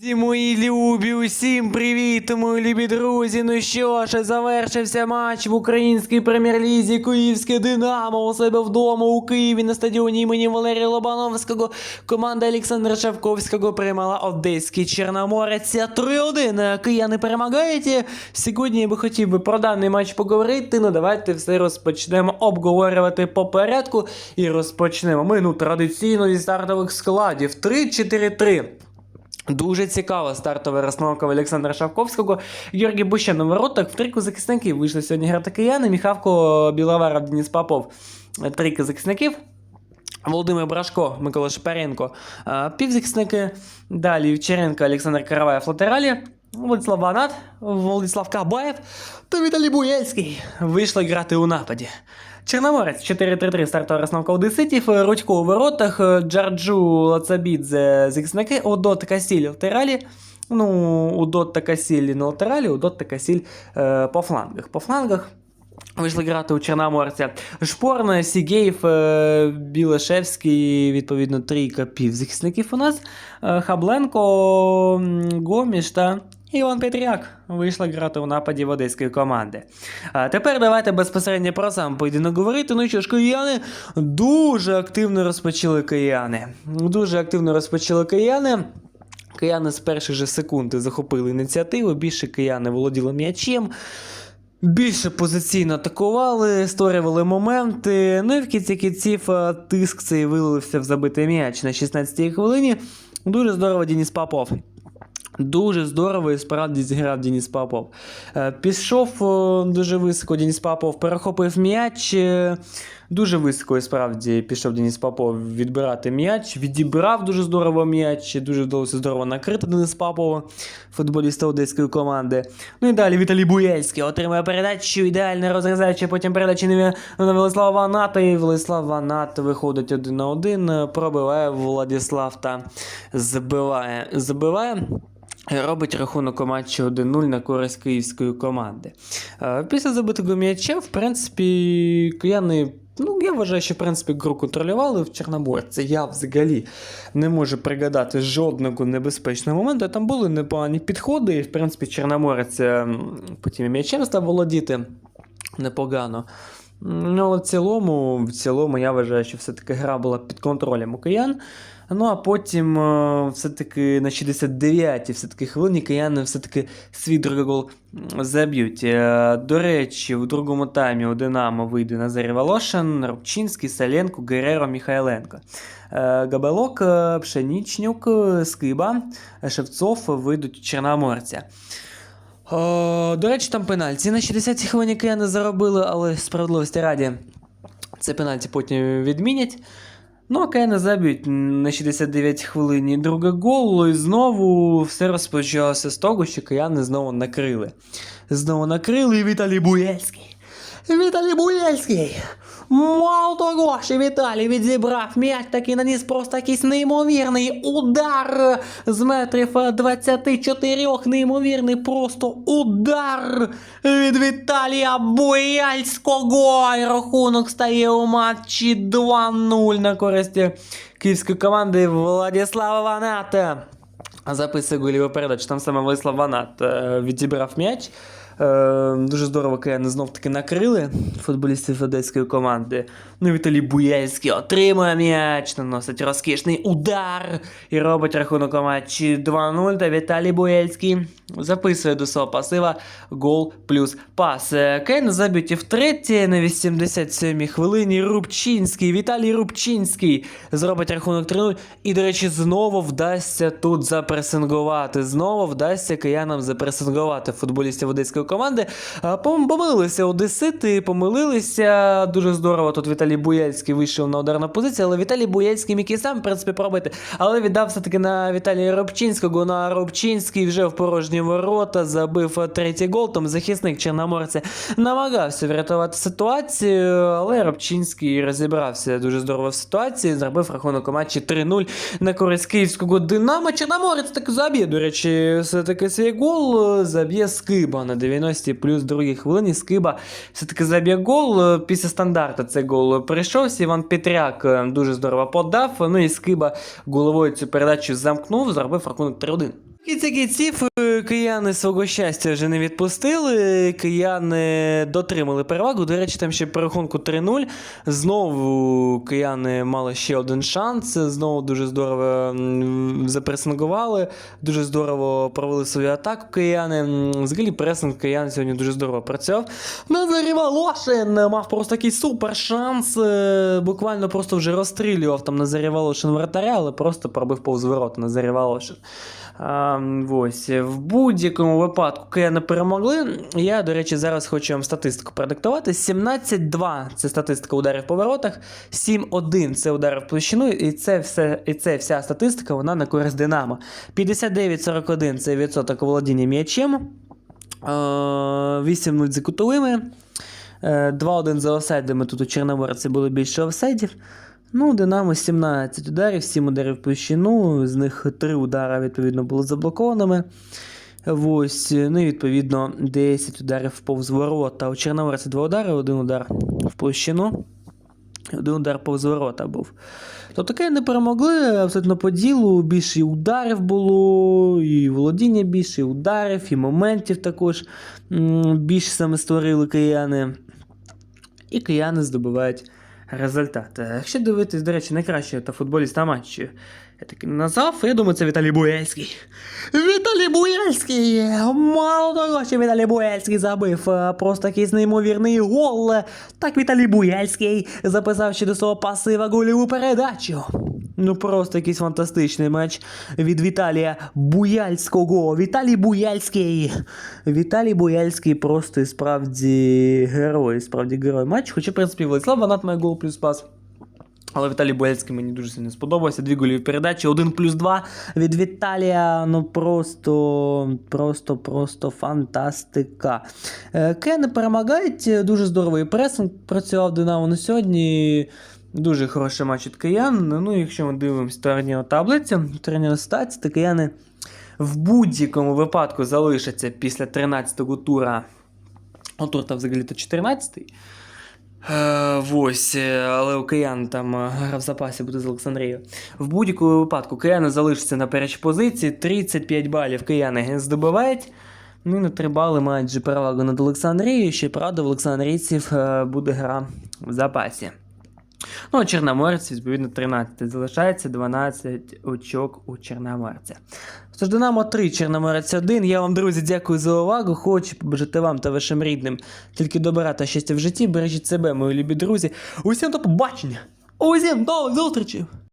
Друзі мої любі, усім привіт, мої любі друзі. Ну що ж, завершився матч в українській прем'єр-лізі. Київське Динамо у себе вдома у Києві на стадіоні імені Валерія Лобановського. Команда Олександра Шавковського приймала одеський Чорноморець 3-1. Кияни перемагаєте. Сьогодні я би хотів би про даний матч поговорити. Ну давайте все розпочнемо обговорювати по порядку. І розпочнемо ми ну традиційно зі стартових складів 3-4-3. Дуже цікава стартова розстановка в Олександра Шавковського. Георгій Бущан на воротах. В трійку захисників вийшли сьогодні грати кияни. Міхавко, Біловаров, Денис Попов. Трійка захисників. Володимир Брашко, Микола Шипаренко, а, півзахисники. Далі Вчеренко, Олександр Караваєв латералі. Владислав Ванат, Владислав Кабаєв та Віталій Буєльський вийшли грати у нападі. Чорноморець 4-3-3 стартова розстановка одеситів, Рудько у воротах, Джарджу Лацабідзе захисники, Одот Касіль латералі. Ну, Удот та Касіль на латералі, Удот та Касіль е, по флангах. По флангах Вийшли грати у Чорноморця. Шпорна, Сігеєв, е, Білашевський, відповідно, трійка півзахисників у нас. Е, Хабленко, Гоміш та Іван Петряк вийшли грати у нападі одеської команди. А тепер давайте безпосередньо про сам поєдинок говорити. Ну що ж, кияни дуже активно розпочали кияни. Дуже активно розпочали кияни. Кияни з перших же секунд захопили ініціативу, більше кияни володіли м'ячем. Більше позиційно атакували, створювали моменти. Ну і в кінці кінців тиск цей вилився в забитий м'яч на 16-й хвилині. Дуже здорово Деніс Попов. Дуже здорово і справді зіграв Деніс Попов. Е, Пішов е, дуже високо Деніс Попов, перехопив м'яч. е, Дуже високо і справді пішов Деніс Попов відбирати м'яч. Відібрав дуже здорово м'яч. Дуже вдалося здорово накрити Денис Попова, футболіста одеської команди. Ну і далі Віталій Буєльський отримує передачу, ідеально розрізаючи потім передачі на Владислава Ваната. І Владислав Ванат виходить один на один, пробиває Владислав та забиває. Забиває. Робить рахунок у матчі 1-0 на користь київської команди. Е, Після забитого м'яча, в принципі, кияни. Ну, я вважаю, що в принципі гру контролювали в Чорноборці. Я взагалі не можу пригадати жодного небезпечного моменту. Там були непогані підходи, і в принципі Чорноморець ем, потім м'ячем став володіти непогано. Ну, в цілому, в цілому, я вважаю, що все-таки гра була під контролем у киян. Ну а потім е, все-таки на 69-й все-таки хвилині кияни все-таки свій другий гол заб'ють. Е, До речі, у другому таймі у Динамо вийде Назарій Волошин, Рубчинський, Саленко, Гереро, Михайленко. Е, Габелок, Пшенічнюк, Скиба, Шевцов вийдуть у Чорноморця. До речі, там пенальті. На 60-й хвилині кияни заробили, але справедливості раді. Це пенальті потім відмінять. Ну, а кияни заб'ють на 69 хвилині друге гол, і знову все розпочалося з того, що кияни знову накрили. Знову накрили і Віталій Буєльський. Віталій Буєльський! Мало того, що Віталій відзібрав м'яч, такий наніс просто якийсь неймовірний удар з метрів 24, неймовірний просто удар від Віталія Буяльського. І рахунок стає у матчі 2-0 на користь київської команди Владислава Ваната. Записує голіву передачу. Там саме Владислав Ванат е, відібрав м'яч. Е, дуже здорово кияни знов таки накрили футболістів одеської команди. Ну Віталій Буєльський отримує м'яч, наносить розкішний удар і робить рахунок у матчі 2-0. Та Віталій Буєльський записує до свого пасива гол плюс пас. Е, Кейн забиті втретє на 87-й хвилині. Рубчинський, Віталій Рубчинський зробить рахунок 3-0. І, до речі, знову вдасться тут запресингувати. Знову вдасться киянам запресингувати футболістів одеської команди. Пом- Помилилися одесити, помилилися. Дуже здорово. Тут Віталій Буяльський вийшов на ударну позицію, але Віталій Буяльський міг і сам, в принципі, пробити. Але віддав все-таки на Віталія Рубчинського. На Рубчинський вже в порожні ворота забив третій гол. Там захисник Чорноморця намагався врятувати ситуацію, але Рубчинський розібрався дуже здорово в ситуації. Зробив рахунок у матчі 3-0 на користь київського Динамо. Чорноморець так заб'є. До речі, все-таки свій гол заб'є Скиба на 90 плюс другій хвилині. Скиба все-таки забіг гол. Е, Після стандарту цей гол прийшовся. Іван Петряк е, дуже здорово подав. Ну і Скиба головою цю передачу замкнув, зробив рахунок 3-1. Кінці кінців кияни свого щастя вже не відпустили. Кияни дотримали перевагу. До речі, там ще по рахунку 3-0. Знову кияни мали ще один шанс. Знову дуже здорово запресингували, дуже здорово провели свою атаку кияни. Взагалі пресинг киян сьогодні дуже здорово працював. Назарій Волошин мав просто такий супер шанс. е, Буквально просто вже розстрілював там Назарій Волошин вратаря, але просто пробив повз ворота Назарій Волошин. А, ось, в будь-якому випадку кияни перемогли. Я, до речі, зараз хочу вам статистику продиктувати. 17-2 це статистика ударів по воротах, 7-1 це удари в площину, і це, все, і це вся статистика вона на користь Динамо. 59-41 це відсоток володіння м'ячем. Е, 8-0 за кутовими. Е, 2-1 за офсайдами. Тут у Чорноморці було більше офсайдів. Ну, Динамо 17 ударів, 7 ударів в площину, з них 3 удари, відповідно, були заблокованими. Ось, ну і відповідно 10 ударів повз ворота. У Чорноморці 2 удари, 1 удар в площину. Один удар повз ворота був. Тобто таке не перемогли абсолютно по ділу. Більше і ударів було, і володіння більше, і ударів, і моментів також більше саме створили кияни. І кияни здобувають результат. Якщо дивитись, до речі, найкраще та футболіста матчу. Я таки не назвав, я думаю, це Віталій Буєльський. Віталій Буєльський! Мало того, що Віталій Буєльський забив е, просто якийсь неймовірний гол. Так Віталій Буєльський записав ще до свого пасива гольову передачу. Ну просто якийсь фантастичний матч від Віталія Буяльського. Віталій Буяльський. Віталій Буяльський просто і справді герой, справді герой матчу. Хоча, в принципі, Владислав Ванат має гол плюс пас. Але Віталій Бояцький мені дуже сильно сподобався. Дві голіві передачі, один плюс два від Віталія. Ну просто, просто, просто фантастика. Е, Кени перемагають, дуже здоровий пресинг працював Динамо на сьогодні. Дуже хороший матч від киян. Ну, якщо ми дивимося турнірну таблицю, турнірну стацію, то кияни в будь-якому випадку залишаться після 13-го тура. Ну, тур там взагалі-то 14-й. Е, ось, е, але у киян там е, гра в запасі буде з Олександрією. В будь-якому випадку кияни залишиться на першій позиції. 35 балів кияни здобувають. Ну і на 3 бали мають же перевагу над Олександрією. Ще правда, в Олександрійців буде гра в запасі. Ну, а Чорноморець, відповідно, 13 залишається, 12 очок у Чорноморця. Тож Динамо 3, Чорноморець 1. Я вам, друзі, дякую за увагу. Хочу побажати вам та вашим рідним тільки добра та щастя в житті. Бережіть себе, мої любі друзі. Усім до побачення! Усім до зустрічі!